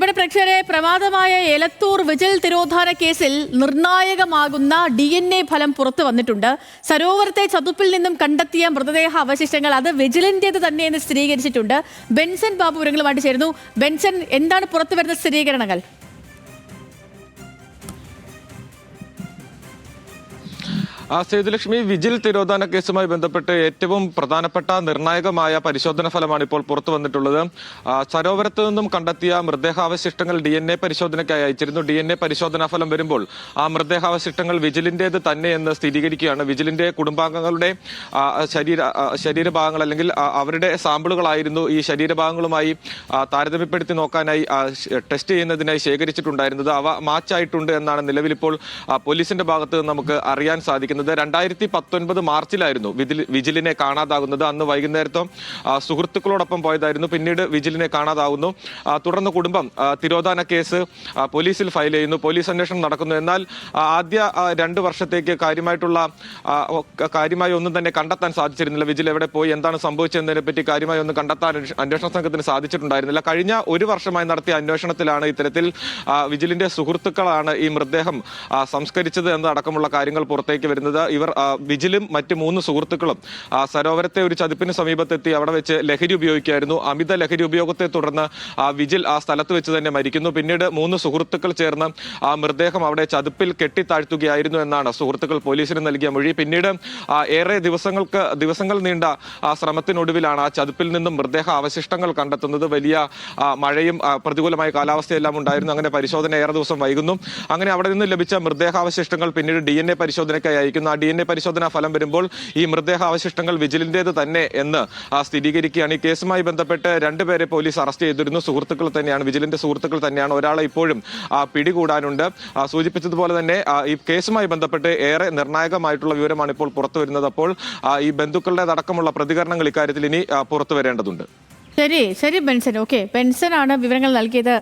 പ്രിയപ്പെട്ട പ്രേക്ഷകരെ പ്രമാദമായ എലത്തൂർ വിജിൽ തിരോധാന കേസിൽ നിർണായകമാകുന്ന ഡി എൻ എ ഫലം പുറത്തു വന്നിട്ടുണ്ട്. സരോവരത്തെ ചതുപ്പിൽ നിന്നും കണ്ടെത്തിയ മൃതദേഹ അവശിഷ്ടങ്ങൾ അത് വിജിലിന്റെത് തന്നെയെന്ന് സ്ഥിരീകരിച്ചിട്ടുണ്ട്. ബെൻസൺ ബാബു വിവരങ്ങളുമായിട്ട് ചേരുന്നു. ബെൻസൺ എന്താണ് പുറത്തു വരുന്ന സ്ഥിരീകരണങ്ങൾ? സേതുലക്ഷ്മി വിജിൽ തിരോധാന കേസുമായി ബന്ധപ്പെട്ട് ഏറ്റവും പ്രധാനപ്പെട്ട നിർണായകമായ പരിശോധന ഫലമാണ് ഇപ്പോൾ പുറത്തു വന്നിട്ടുള്ളത്. സരോവരത്ത് നിന്നും കണ്ടെത്തിയ മൃതദേഹാവശിഷ്ടങ്ങൾ ഡി എൻ എ പരിശോധനയ്ക്കായി അയച്ചിരുന്നു. ഡി എൻ എ പരിശോധനാ ഫലം വരുമ്പോൾ ആ മൃതദേഹാവശിഷ്ടങ്ങൾ വിജിലിന്റേത് തന്നെയെന്ന് സ്ഥിരീകരിക്കുകയാണ്. വിജിലിന്റെ കുടുംബാംഗങ്ങളുടെ ശരീര ശരീരഭാഗങ്ങൾ അല്ലെങ്കിൽ അവരുടെ സാമ്പിളുകളായിരുന്നു ഈ ശരീരഭാഗങ്ങളുമായി താരതമ്യപ്പെടുത്തി നോക്കാനായി ടെസ്റ്റ് ചെയ്യുന്നതിനായി ശേഖരിച്ചിട്ടുണ്ടായിരുന്നത്. അവ മാച്ചായിട്ടുണ്ട് എന്നാണ് നിലവിലിപ്പോൾ പോലീസിന്റെ ഭാഗത്ത് നമുക്ക് അറിയാൻ സാധിക്കുന്നത്. രണ്ടായിരത്തി പത്തൊൻപത് മാർച്ചിലായിരുന്നു വിജിലിനെ കാണാതാകുന്നത്. അന്ന് വൈകുന്നേരത്തും സുഹൃത്തുക്കളോടൊപ്പം പോയതായിരുന്നു. പിന്നീട് വിജിലിനെ കാണാതാകുന്നു തുടർന്ന് കുടുംബം തിരോധാന കേസ് പോലീസിൽ ഫയൽ ചെയ്യുന്നു. പോലീസ് അന്വേഷണം നടക്കുന്നു. എന്നാൽ ആദ്യ രണ്ട് വർഷത്തേക്ക് കാര്യമായിട്ടുള്ള കാര്യമായി ഒന്നും തന്നെ കണ്ടെത്താൻ സാധിച്ചിരുന്നില്ല. വിജിൽ എവിടെ പോയി എന്താണ് സംഭവിച്ചതിനെ പറ്റി കാര്യമായി ഒന്നും കണ്ടെത്താൻ അന്വേഷ- അന്വേഷണ സംഘത്തിന് സാധിച്ചിട്ടുണ്ടായിരുന്നില്ല. കഴിഞ്ഞ ഒരു വർഷമായി നടത്തിയ അന്വേഷണത്തിലാണ് ഇത്തരത്തിൽ വിജിലിന്റെ സുഹൃത്തുക്കളാണ് ഈ മൃതദേഹം സംസ്കരിച്ചത് എന്നതടക്കമുള്ള കാര്യങ്ങൾ പുറത്തേക്ക് വരുന്നത്. ഇവർ വിജിലും മറ്റ് മൂന്ന് സുഹൃത്തുക്കളും ആ, സരോവരത്തെ ഒരു ചതുപ്പിന് സമീപത്തെത്തി അവിടെ വെച്ച് ലഹരി ഉപയോഗിക്കുകയായിരുന്നു. അമിത ലഹരി ഉപയോഗത്തെ തുടർന്ന് ആ, വിജിൽ ആ സ്ഥലത്ത് വെച്ച് തന്നെ മരിക്കുന്നു. പിന്നീട് മൂന്ന് സുഹൃത്തുക്കൾ ചേർന്ന് ആ മൃതദേഹം അവിടെ ചതുപ്പിൽ കെട്ടിത്താഴ്ത്തുകയായിരുന്നു എന്നാണ് സുഹൃത്തുക്കൾ പോലീസിന് നൽകിയ മൊഴി. പിന്നീട് ഏറെ ദിവസങ്ങൾക്ക് ദിവസങ്ങൾ നീണ്ട ആ ശ്രമത്തിനൊടുവിലാണ് ആ ചതുപ്പിൽ നിന്നും മൃതദേഹ അവശിഷ്ടങ്ങൾ കണ്ടെത്തുന്നത്. വലിയ മഴയും പ്രതികൂലമായ കാലാവസ്ഥയെല്ലാം ഉണ്ടായിരുന്നു. അങ്ങനെ പരിശോധന ഏറെ ദിവസം വൈകുന്നു. അങ്ങനെ അവിടെ നിന്ന് ലഭിച്ച മൃതദേഹാവശിഷ്ടങ്ങൾ പിന്നീട് ഡി എൻ എ പരിശോധനയ്ക്കായി അയക്കുന്നു ആ ഡി എൻ എ പരിശോധനാ ഫലം വരുമ്പോൾ ഈ മൃതദേഹ അവശിഷ്ടങ്ങൾ വിജിലിന്റേത് തന്നെ എന്ന് സ്ഥിരീകരിക്കുകയാണ്. ഈ കേസുമായി ബന്ധപ്പെട്ട് രണ്ടുപേരെ പോലീസ് അറസ്റ്റ് ചെയ്തിരുന്നു. സുഹൃത്തുക്കൾ തന്നെയാണ് വിജിലിന്റെ സുഹൃത്തുക്കൾ തന്നെയാണ്. ഒരാളെ ഇപ്പോഴും പിടികൂടാനുണ്ട്. സൂചിപ്പിച്ചതുപോലെ തന്നെ ഈ കേസുമായി ബന്ധപ്പെട്ട് ഏറെ നിർണായകമായിട്ടുള്ള വിവരമാണ് ഇപ്പോൾ പുറത്തു വരുന്നത്. അപ്പോൾ ഈ ബന്ധുക്കളുടെ അടക്കമുള്ള പ്രതികരണങ്ങൾ ഇക്കാര്യത്തിൽ ഇനി പുറത്തു വരേണ്ടതുണ്ട്. ശരി ശരി ബെൻസൻ. ഓക്കെ. ബെൻസൻ ആണ് വിവരങ്ങൾ നൽകിയത്.